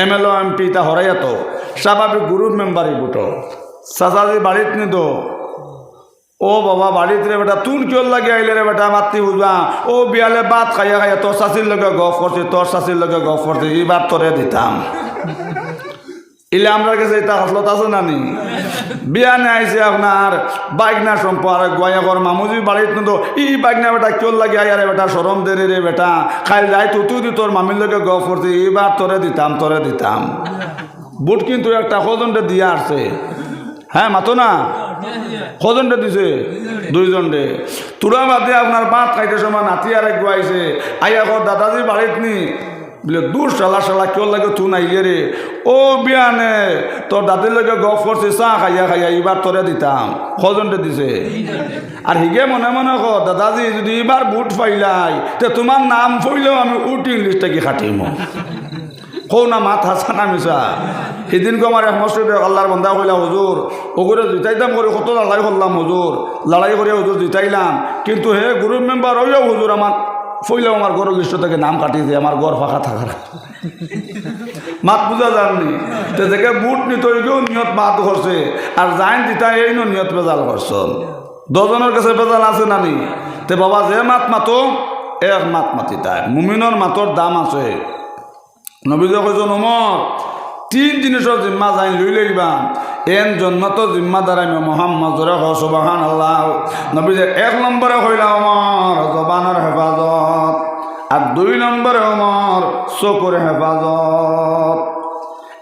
M L M P তা হরাইয়া তো স্বাভাবিক গ্রুপ মেম্বারই বুটো। চাচাজি বাড়িত নিত ও বাবা, বাড়িতে রে বেটা তুন কিয় লাগে আইলে রে বেটা, মাতি বুঝবা? ও বিয়ালে বাদ খাইয়া খাইয়া তোর শাশির লগে গফ করছি, তোর শাশির লগে গফ করছি এইবার তোরে দিতাম। ইলে আমরা কাছে এটা হাসলত আছে না নি? বিয়া নিয়ে আইছে আপনার বাইক না সম্পর্ক আর গোয়াকর মামুজি বাড়িত তো ই বাইক না বেটা কিয় লাগে আইয়া রে বেটা সরম দেরে রে বেটা খাই যাই তো তুই দি তোর মামির লগে গফ করছি এইবার তোরে দিতাম তোরে দিতাম। বুট কিন্তু একটা সজনটা দিয়ে আসছে হ্যাঁ মাতো না? কজনটা দিছে দুইজনটে তুরা বাদে আপনার বাঁধ খাইতে সময় নাতি আর এক আইছে আইয়া কর, দাদাজি বাড়িত নি বলে, দূর শালা শালা কেউ লাগে তুই নাইলে রে? ও বিয়ানে, তোর দাদির লগে গফ করছে চাহ খাইয়া খাইয়া এবার তোরে দিতাম। কজনটা দিছে। আর হিগে মনে মনে কর দাদাজি, যদি এবার বুট পাইলাই তে তোমার নাম ফইলেও আমি উটিং লিস্টটা কি খাটিম। কৌ না, মাত হাসা না মিশা সেদিনকে আমার এক মসজিদে আল্লাহর বন্ধা কইলা হুজুর ওগুলো জিতাইতাম করে কত লড়াই করলাম হুজুর লড়াই করে হুজুর জিতাইলাম। কিন্তু হে গ্রুপ মেম্বার হইও হুজুর আমার ফইলেও আমার গরু লিস্ট থেকে নাম কাটিয়ে দিয়ে আমার গড় ফাঁকা থাকার। মাত বুঝা যাননি তো দেখে বুট নিত গিয়েও নিয়ত মাত করছে। আর জাইন দিতা এই নো নিয়ত বেজাল করছন দজনের কাছে বেজাল আছে নানি তে বাবা, যে মাত মাতো, এক মাত মাতি তাই। মুমিনের মাতর দাম আছে। নবীজ কৈছো নমর তিন জিনিসের জিম্মা যাই লই লইবা। এন জন্মত জিম্মা দ্বারা আমি মোহাম্মদ জোরে সুবাহান আল্লাহ নবীজে এক নম্বরে হইলা আমার জবানের হেফাজত আর দুই নম্বরে আমার চকুর হেফাজত।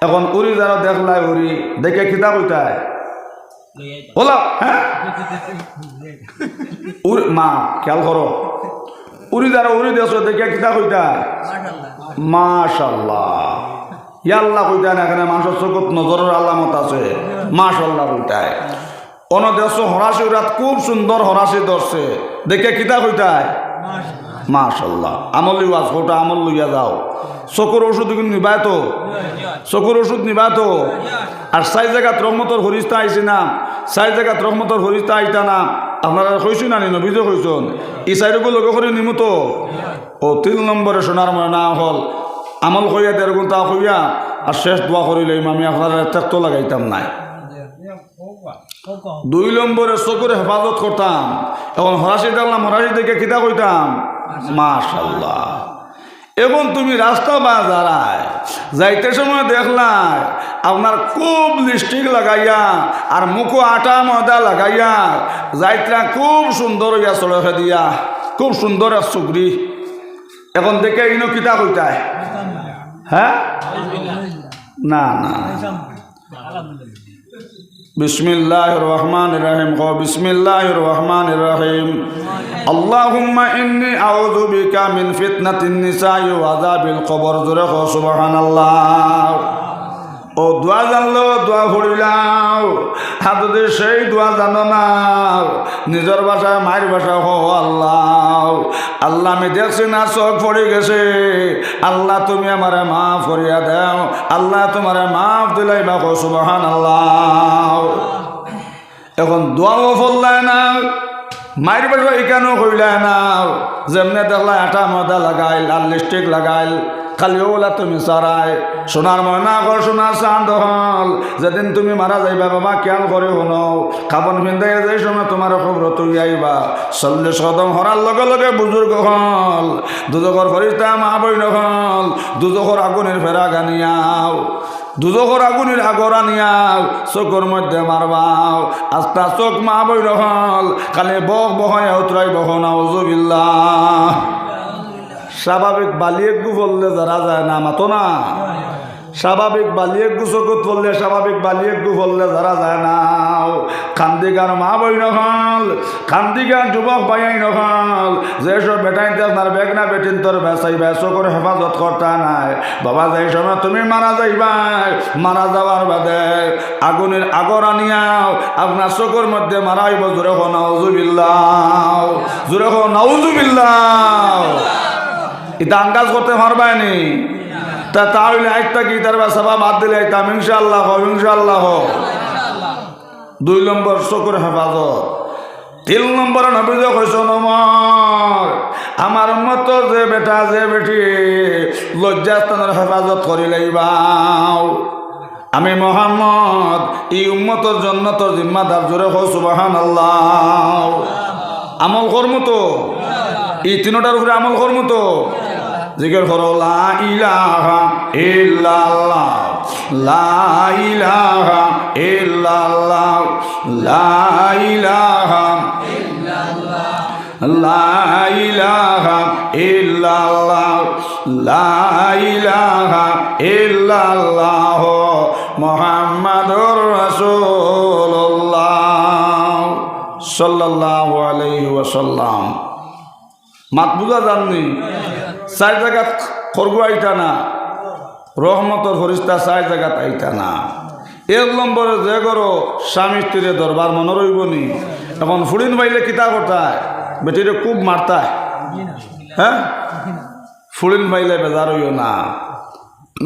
এখন উড়ি যারা দেখলাই উড়ি, দেখে কইতায়? ওলা হ্যাঁ? মা উড়ি যারা উড়ি দেশ দেখে খিতা কইতায়? মাশাল্লাহ। ইয়াল্লাহ কইতায় না এখানে মানুষের চোখত নজরের আলামত আছে। মাশাল্লাহ কইতায়। অন দেশ হরাশি রাত খুব সুন্দর হরাশি ধরছে। দেখে কিতা কইতায়? মাশাল্লাহ আমল লিওয়াজ ওটা আমল লইয়া যাও। চকুর ওষুধ কিন্তু তো। চকুর ওষুধ নিবাই তো। আর চাই জায়গাত রহমতর হরিস্তা আইছে না? চাই জায়গাত রহমতর হরিস্তা আইতা না? আপনারা কইছো না নি? নবীজও কইছন। ই চাইরকো লগ করে নিমু তো? ও তিন নম্বরে সোনার মনে না হল। আমল কইয়া দেড় ঘণ্টা কইয়া আর শেষ দোয়া করিলে আমি আপনার ত্যাক্ত লাগাইতাম নাই। দুই নম্বরে চকুরে হেফাজত করতাম। এখন হরাসি দেখলাম হরাসি দেখে কিতা কইতাম? মাশাল্লাহ এবং তুমি রাস্তা বা দাঁড়ায় যাইতে সময় দেখলাই আপনার খুব লিপস্টিক লাগাইয়া আর মুখো আটা ময়দা লাগাইয়া যাইতরা খুব সুন্দর হইয়া চড়কে দিয়া, খুব সুন্দর এক চুগরি এখন দেখে ইনো কিতা কইতায়? হ্যাঁ? না না বিসমিল্লাহ রহমান রহিম ক বিসমিল্লাহ রহমান রহিম আল্লাহুম্মা ইন্নি আউযু বিকা মিন ফিতনাতিন নিসা ওয়া আযাবিল কবর। জুরে ক সুবহানাল্লাহ। ও দোয়া জানলো, দোয়া ফুরিলাও। হাততে সেই দোয়া জানো না। নিজের ভাষায়, মায়ের ভাষা হো আল্লাহ। আল্লাহ, আমি দেখছি না, চোখ পড়ে গেছে। আল্লাহ, তুমি আমারে মাফ করিয়া দাও। আল্লাহ, তোমারে মাফ দিলাই বা সুবহান আল্লাহ এখন দোয়াও ফল্লায় না, মায়ের বাসা এখানেও কইলায় না? যেমনে দেখলা, আটা ময়দা লাগাইল, আর লিপস্টিক লাগাইল। খালি ওলা তুমি সারাই সোনার ময়না কর সোনার চাঁদ হল। যেদিন তুমি মারা যাইবা, বাবা, খেয়াল করে শুনো খাবন পিন্ধাই যাই সময় তোমার খবর তুই আইবা। চল্লিশ কদম হরার লগে লগে বুজুর্গ হল। দুজকর ফরিস্তা মা বইন হল। দুজকর আগুনের ফেরা গানিয়াও দুজকর আগুনের আগর আনিয়াও। চোখের মধ্যে মারবাও। আস্তা চোখ মা বই হল। কালে বক বহায় উতরাই বহন আউজুবিল্লাহ স্বাভাবিক বালিয়ে গু বললে যারা যায় না, মাতো না। স্বাভাবিক বালিয়ে গু চকুত বললে স্বাভাবিক বালিয়ে গু বললে যারা যায় না। কান্দি গান মা বই নহল কান্দি গান যুবক বাইয়াই নহল যেসব বেটাইতে আপনার বেগ না বেটিন তোর বেসাই বেসো করে হেফাজত করতে নাই। বাবা যাই সময় তুমি মারা যাইবাই মারা যাওয়ার বাদে আগুনের আগর আনিয়াও আপনার চকুর মধ্যে মারাইব জোরে হো নাউজুবিল্লাহ জোরে হো এটা আন্দাজ করতে পারবায়নি তা তাহলে আইতা কি? তার বাসাবা বাদ দিলে আইতাম ইনশাল্লাহ হোক ইনশাল্লাহ দুই নম্বর চকুর হেফাজত। তিন নম্বর নবীজ নমর আমার মত যে বেটা, যে বেটি, লজ্জাস্থানের হেফাজত করি লাইবাও। আমি মোহাম্মদ, এই উম্মতর জন্য তোর জিম্মাদার জোরে হো সুবাহান আল্লাহ আমল কর্ম তো? এই তিনটার উপরে আমল কর্ম তো? জিজ্ঞেস করো, লা ইলাহা ইল্লাল্লাহ, লা ইলাহা ইল্লাল্লাহ, লা ইলাহা লা ইলাহা ইল্লাল্লাহ, লা ইলাহা ইল্লাল্লাহ, মুহাম্মাদুর রাসূলুল্লাহ, সাল্লাল্লাহু আলাইহি ওয়াসাল্লাম। মাত বুঝা জাননি চার জায়গাত খরগু আইতা না, রহমতর ফরিস্তা চার জায়গাত আইতা না। এক নম্বরে যে করো স্বামী স্ত্রীর দরবার মনে রইবনি এখন ফুড়িন বাইলে কিতা করতায় বেটিরে খুব মারতায়। হ্যাঁ? ফুড়িন বাইলে বেজার হইও না।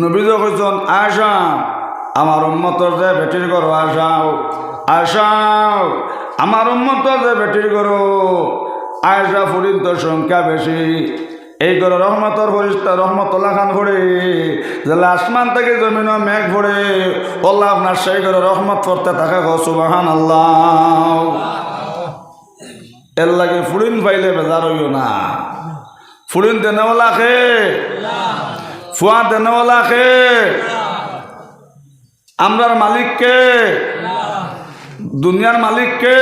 নবীজ কৈছন আশা আমার উন্মতর যে বেটির ঘর আসাও আসাও আমার উন্মতর যে বেটির ঘর আয়সা ফুড়িন তোর সংখ্যা বেশি। এই করে রহমতর ফরিস্তা, রহমতুল্লাহ খান পড়ে যে আসমান থেকে জমিন মেঘ পড়ে ওল্লাহ আপনার সেই করে রহমত করতে থাকে সুবাহান আল্লাহ এর লাগে ফুড়িন পাইলে বেজার হইও না। ফুড়িন দেনেওয়ালা খে। ফুয়া দেনেওয়ালা খে। আমরার মালিককে দুনিয়ার মালিককে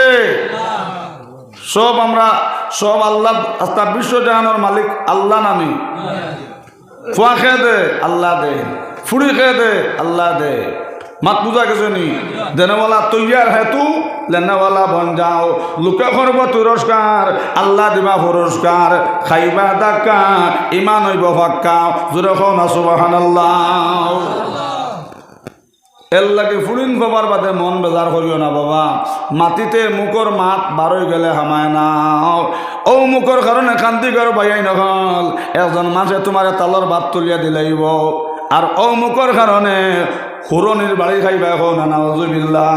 সব আমরা সব আল্লাহ বিশ্ব জাহানোর মালিক আল্লাহ নামি। ফুয়া খেয়ে দে, আল্লাহ দে। ফুড়ি খেয়ে দে, আল্লাহ দে। মাত পূজা গেছে নি? দেনেওয়ালা তৈয়ার হেতু লেনেওয়ালা বন যাও। লোকে করব তুরস্কার, আল্লাহ দিবা পুরস্কার। খাইবা দাক্কা ইমান হইব ফাক্কা। জোরে খাও আল্লাহ এর লাগে ফুড়িন বাবার বাদে মন বেজার করিও না বাবা। মাটিতে মুখর মাত বারই গেলে হামায় না ও মুখর কারণে কান্তি ঘর বাইয়াই নহল। একজন মাসে তোমার তালর ভাত তুলিয়া দিলাইব আর ও মুখর কারণে হুরনির বাড়ি খাইবা এখন নাউজুবিল্লা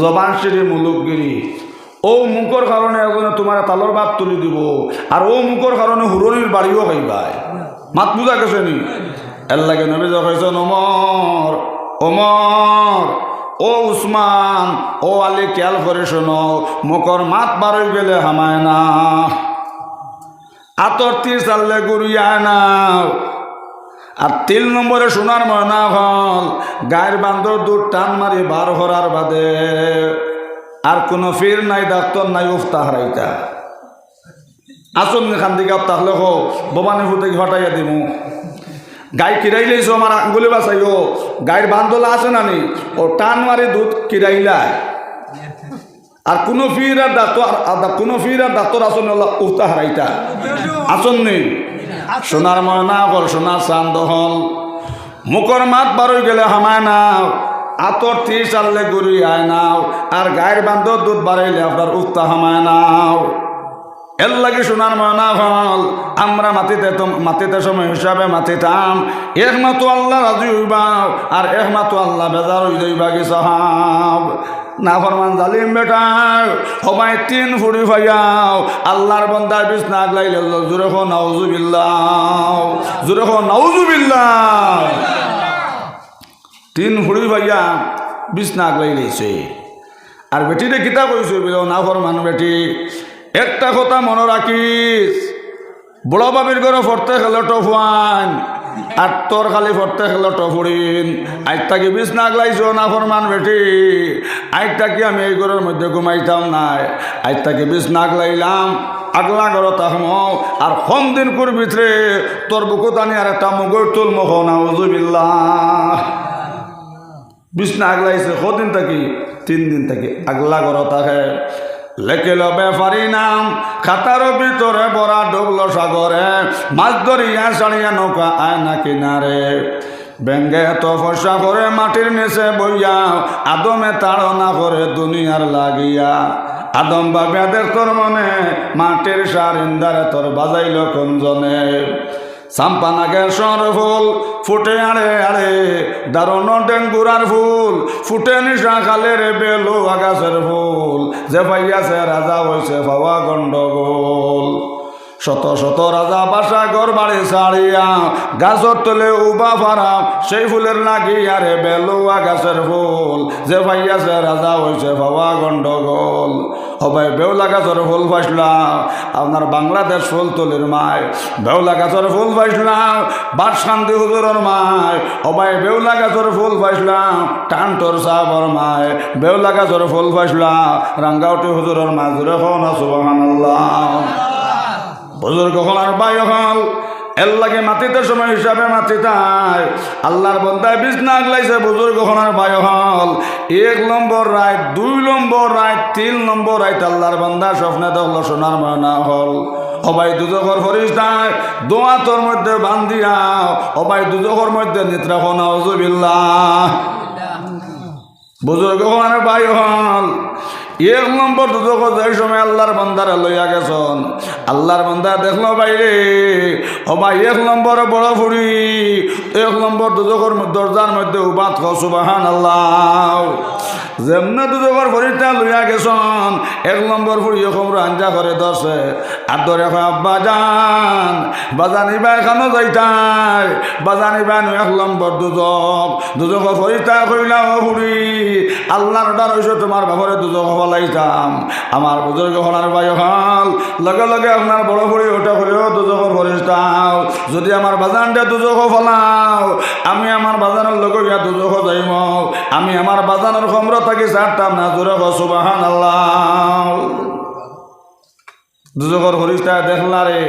জবান শ্রী মুলুকগিরি ও মুখর কারণে একজনে তোমার তালর ভাত তুলি দিব। আর ও মুখর কারণে হুরনির বাড়িও খাইবাই। মাত বুঝা গেছে নি? এর লাগে নবী যখন অমর ওমর, ও উসমান, ও আলী, খেয়াল করে শোনো মুখর মাত বারই গেলে হামায় না। আতর তীর চাললে গুড়িয়ায় না। আর তিন নম্বরে সোনার ময়না হল, গায়ের বান্দর দুধ টান মারি বার হরার বাদে। আর কোনো ফির নাই, ডাক্তার নাই উফতা হারাইতা আসুন খান দিকে, তাহলে হো ভবানী ফুটে ঘটাইয়া দিমু। গাই কিরাইলেইছো আমার আঙ্গুলি বাসাইও গাইর বান্দোলা আছে না নি? ও টান মারি দুধ কিরাইলায় আর কোনো ফির আর ডাক্তার কোনো ফির আর ডাক্তার আসন উফতা হারাইতা আসন নেই সোনার ময়না হল, সোনার চান্দ হল। মুখর মাত বারই গেলে হামায় নাও। আতর তীর চাললে গুড়ি আয় নাও। আর গায়ের বান্ধব দুধ বাড়াইলে আপনার উত্তা হামায় নাও। এর লাগে সোনার ময়না হল আমরা মাটিতে তো মাটিতে সময় হিসাবে মাটিতাম। একমাত্র আল্লাহ রাজি হইবাও আর একমাত্র আল্লাহ বেজার হই যাইবা কি সাহাব? না ফরমান জালিম বেটা, সবাই তিন ফুড়ি ভাইয়াও আল্লাহর বন্দার বিষ না লাগলে জোরে খো নাউজুবিল্লাহ। জোরে খো নাউজুবিল্লাহ। তিন ফুড়ি ভাইয়া বিষ না লাইলেছে আর বেটিরে কিতা কইছে, বিলো না ফরমান বেটি। একটা কথা মনে রাখিস। বড় বাবির ঘরে ফরতে খেলে টফান আর তোর খালি ফরতে খেলে টফুরিন আজ তাকে বিষ না লাগলাইছ না ফরমান বেটি। আজ তাকে আমি এই ঘরের মধ্যে ঘুমাইতাম নাই। আজ তাকে বিষ না লাইলাম আগলা ঘর তাহম আর কম দিন করে ভিতরে তোর বুকুত আনি আর একটা মুগর তুল মহ নাউজুবিল্লাহ। বিষ না আগলাইছে কদিন থাকি? তিন দিন থাকি, আগলা ঘর তাকে লেখিল বেফারি নাম, খাতার ভিতরে বড়া ডুবল সাগরে, মাছ ধরিয়া সারিয়া নৌকা আয় না কিনারে। ব্যাঙ্গে ফসা করে মাটির নিচে বইয়া, আদমে তাড়না করে দুনিয়ার লাগিয়া। আদম বাবিয়াদের তোর মনে, মাটির সার ইন্দারে তোর বাজাইল কোনজনে সাম্পানাকে সর ফুল, ফুটে আড়ে আড়ে দারুণ ডেঙ্গুরার ফুল, ফুটে নিশা খালে বেলু আকাশের ফুল, যে পাইয়াছে রাজা হয়েছে বাবা গন্ডগোল। শত শত রাজা বাসা ঘর বাড়ি ছাড়িয়া গাছর তলে উবা ফারা, সেই ফুলের লাগিয়া রে বেলুয়া গাছের ফুল। যে পাইয়াছে রাজা হয়েছে বাবা গন্ডগোল হবাই বেউলা গাছের ফুল পাইছিলাম আপনার বাংলাদেশ ফুল তুলির মায়। বেউলা গাছের ফুল পাইছিলাম বাদ শান্তি হুজুরের মায়। হবাই বেউলা গাছের ফুল পাইছিলাম টানটোর সাহর মায়। বেউলা গাছের ফুল পাইছিলাম রাঙ্গাউটি হুজুরের মায় জুড়ে হন সুবহানাল্লাহ। বুজুর্গ হল আর বায়ু হল। এর লাগে মাটিতে সময় হিসাবে মাটি তাই আল্লাহর বন্ধায় বিছনা আগলাইছে বুজুর্গ হলার বায়ু হল। এক নম্বর রায়, দুই নম্বর রায়, তিন নম্বর রায় আল্লাহর বন্ধা স্বপ্নে তো সোনার ময়না হল। অবাই দুজকর ফরিস্তায় দোয়া তোর মধ্যে বান্ধিয়া। অবাই দুজকর মধ্যে নিত্রা হনা বুজুর্গ হওয়ার ভাই হল। এক নম্বর দুদক এই সময় আল্লাহর বান্দারা লইয়া গেছন। আল্লাহর বান্দা দেখল বাইরে ও ভাই, এক নম্বর বড় ফুড়ি এক নম্বর দুদকর দরজার মধ্যে উবাদ সুবাহান আল্লাহ যেমনে দুদকর ফরিটা লইয়া গেছন, এক নম্বর ফুড়ি এরকম আঞ্জা করে দশে আর ধরে আব্বা, যান বাজানিবা এখানো যাইতাই। বাজানিবা এক নম্বর দুদক দুদক ফরিটা কইলা ফুড়ি আল্লাহর ডার হইছে তোমার বাপরে দুজক হলাইতাম। আমার বুজুর্গ হলার বায়ু হল। লগে লগে আপনার বড় ফুড়ি ওটা হলেও দুজকর ফরিস্তাও যদি আমার বাজানটা দুজক ফলাও, আমি আমার বাজানের লগে গিয়া দুজক যাইম। আমি আমার বাজানের ক্ষমতা থাকি চারতাম না, জোরে সুবাহান আল্লাহ দুজকর ফরিস্তা দেখলা রে,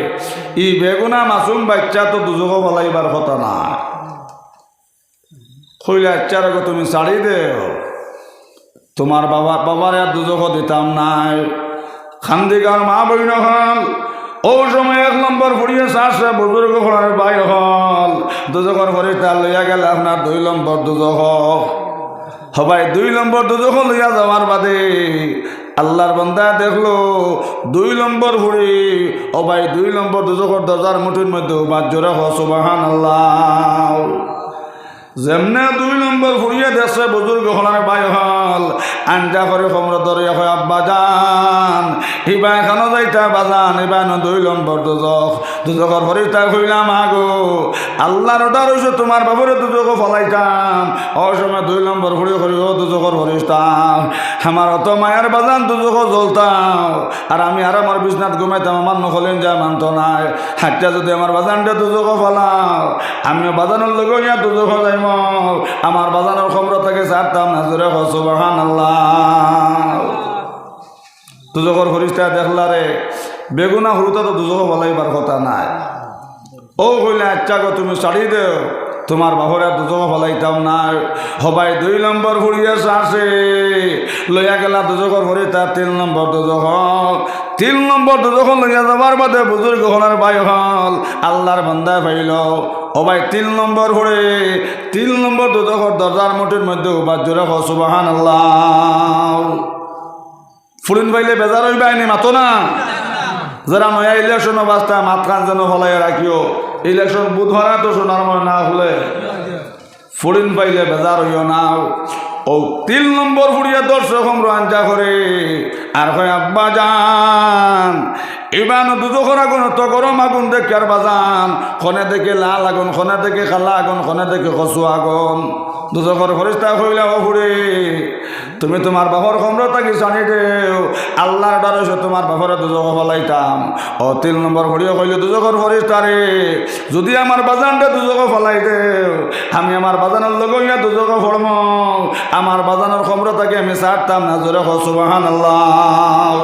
ই বেগুনা মাসুম বাচ্চা তো দুজক ফলাইবার কথা না। কইলা ইচ্ছার আগে তুমি ছাড়ি দেও? তোমার বাবা, বাবার আর দুজক দিতাম নাই। খান্দিকার মা বইন হল, ও সময় এক নম্বর ফুড়িয়ে চাষে বুজুর্গ ফলার বাই হল। দুজকর ফরিস্তা লইয়া গেলে, আপনার দুই নম্বর দুজক সবাই দুই নম্বর দুদক লইয়া যাওয়ার বাদে আল্লাহর বন্দা দেখল, দুই নম্বর ঘুরে অবাই দুই নম্বর দুজকর দরজার মুঠির মধ্যে বাদ হসবাহান আল্লাহ যেমনে দুই নম্বর ফুরিয়ে দেশে বুজুর্গ হলার বাই হল। আঞ্জা করে কমর ধরে হয় আব্বা যান। ইবা এখানো যাইতা বাজান ইবা ন দুই নম্বর দুজক। দুজকর ফরিস্তা হইলাম আগো, আল্লাহর ওটা রয়েছে তোমার বাবুরে দুজক ফলাইতাম। অসময় দুই নম্বর ফুরি করি, ও দুজকর ফরিস্তাম আমার অত মায়ের বাজান দুজক জ্বলতাম। আর আমি আর আমার বিছনাথ ঘুমাইতাম, আমার নখলেন যা মানত নাই। হাতটা যদি আমার বাজানটা দুজক ফলাও আমি বাজানোর ইয়া দুজক যাইম। আমার বাজানোর থেকে ছাড়তাম না জোরে হসবাহান আল্লাহ দুজকর ফরিস্তা দেখলা রে, বেগুনা হরুতা তো দুজক বলাইবার কথা নাই। ও কইলে আচ্ছা গো, তুমি ছাড়ি দেও, তোমার বাবরে দুজক ফলাইতাম না। হবাই দুই নম্বর ফুড়িয়ে আসে লইয়া গেলা দুজকর ফরিস্তা তিন নম্বর দুজক তিন নম্বর দুজক লইয়া যাবার বাদে বুজুর্গ হলার বাই হল, আল্লাহর বান্দায় পাইল। ও ভাই, তিন নম্বর ফুড়ে তিন দুজকর দরজার মুঠির মধ্যে উবাদ জোরে সুবাহান আল্লাহ ফুরিন পাইলে বেজার হইবাইনি মাতো না। যারা নয়া ইলেকশন বাস্তা মাত খান যেন ফলাই রাখিও। ইলেকশন বুধবার তো শোনার মনে না হলে ফুরিন পাইলে বেজার হইও না। ও তিন নম্বর ফুরিয়ে দর্শক আঞ্জা করে। আর হয় আব্বা যান ইবান দুদখর আগুন তো গরম আগুন দেখে আর বাজান। খনে দেখে লাল আগুন, খনে দেখে খালা আগুন, খনে দেখে কচু আগুন। দুদখর ফরিস্তা হইলা ফুরে তুমি তোমার বাপর ক্ষমতা কি জানি দেও আল্লাহর দ্বারা সে তোমার বাপরে দুজক ফলাইতাম। ও তিন নম্বর ঘড়িও কইলে দুজকর ফরিস্তারে যদি আমার বাজানটা দুজক ফলাই দেও আমি আমার বাজানের লগ ইয়া দুজক ফড়ম আমার বাজানের ক্ষমতাকে আমি ছাড়তাম না জোরে সুবাহান আল্লাহ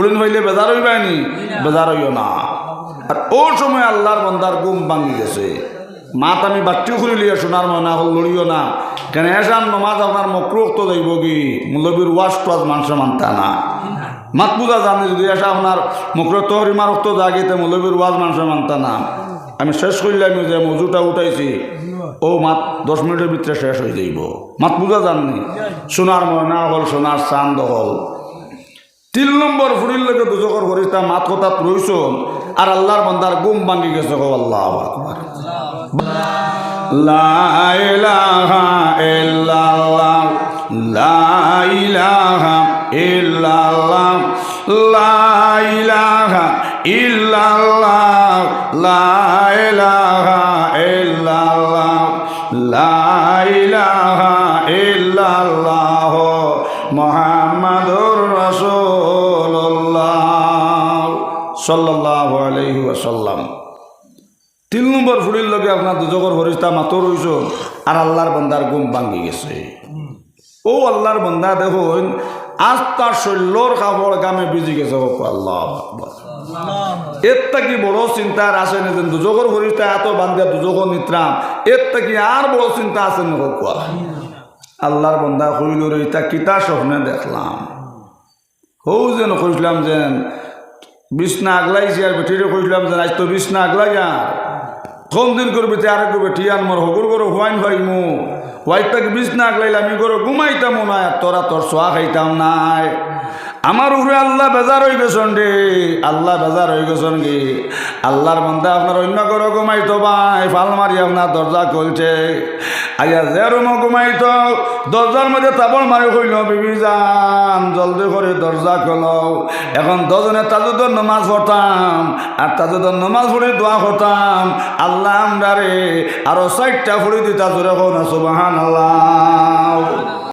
ফুরিন হইলে বেজার হইবানি বেজার হইও না। আর ও সময় আল্লাহর বন্দার গুম ভাঙি গেছে। মাত আমি বাট্টি খুলি লিয়ে শোনার মনে হল লড়িও না। কেন এসান নমাজ আপনার মক্রুক যাইব কি? মুলবির ওয়াশ টোয়াজ মানুষের মানতা না মাত বুঝা জানি যদি এসা আপনার মুখরত তহরি মারক তো জাগিতে মুলবির ওয়াজ মানুষের মানতা না আমি শেষ করলাম যে মজুটা উঠাইছি, ও মাত দশ মিনিটের ভিতরে শেষ হয়ে যাইব। মাত বুঝা জাননি সোনার ময়না হল সোনার চান্দ হল। তিন নম্বর ফুরির লোকে দুজকর ফরিস্তা মাত কথা রইছ। আর আল্লাহর বন্দার গুম ভাঙ্গি গেছে গো, আল্লাহ লা ওয়াসাল্লাম। তিন নম্বর ফুড়ির লগে আপনার দুজকর ফরিস্তা মাতো রইছ আর আল্লাহর বন্দার ঘুম ভাঙ্গি গেছে। ও আল্লাহর বন্দা দেখুন, আজ তার শৈল্যর কাপড় গামে বিজি গেছে আল্লাহ। এর থাকি বড় চিন্তা আর আসে না যেন দুজকর ফরিস্তা এত বান্ধিয়া দুজকর নিত্রাম এর থাকি আর বড় চিন্তা আছে না আল্লাহর বন্দা কইল রে তা কিতা স্বপ্নে দেখলাম। হৌ যেন কইছিলাম যেন বিছনা আগলাইছি আর বেটিরে কইলাম যে আজ তো বিছনা আগলাই যা কম দিন করবি তে আর বেটি আন মোর হগুর গরো হোয়াইন ভাই মু হোয়াইট তাকে বিছনা আগলাইলে আমি গরো ঘুমাইতাম না, তোরা তোর সোয়া খাইতাম নাই। আমার উপরে আল্লাহ বেজার হয়ে গেছেন রে। আল্লাহ বেজার হয়ে গেছেন গে আল্লাহর মধ্যে আপনার অন্য করো ঘুমাইতো ভাই, ফাল মারি আপনার দরজা খুলছে। আইয়া যে রুমো ঘুমাইতো, দরজার মধ্যে তাবল মারি হইল বিবি যান জলদি করে দরজা খোল। এখন দজনে তাজুদর নমাজ পড়তাম, আর তাজুদর নমাজ পড়ে দোয়া করতাম। আল্লাহ আমরা রে, আরও চারটা ফুড়ি দিতা জোরে কোন সুবাহান আল্লাহ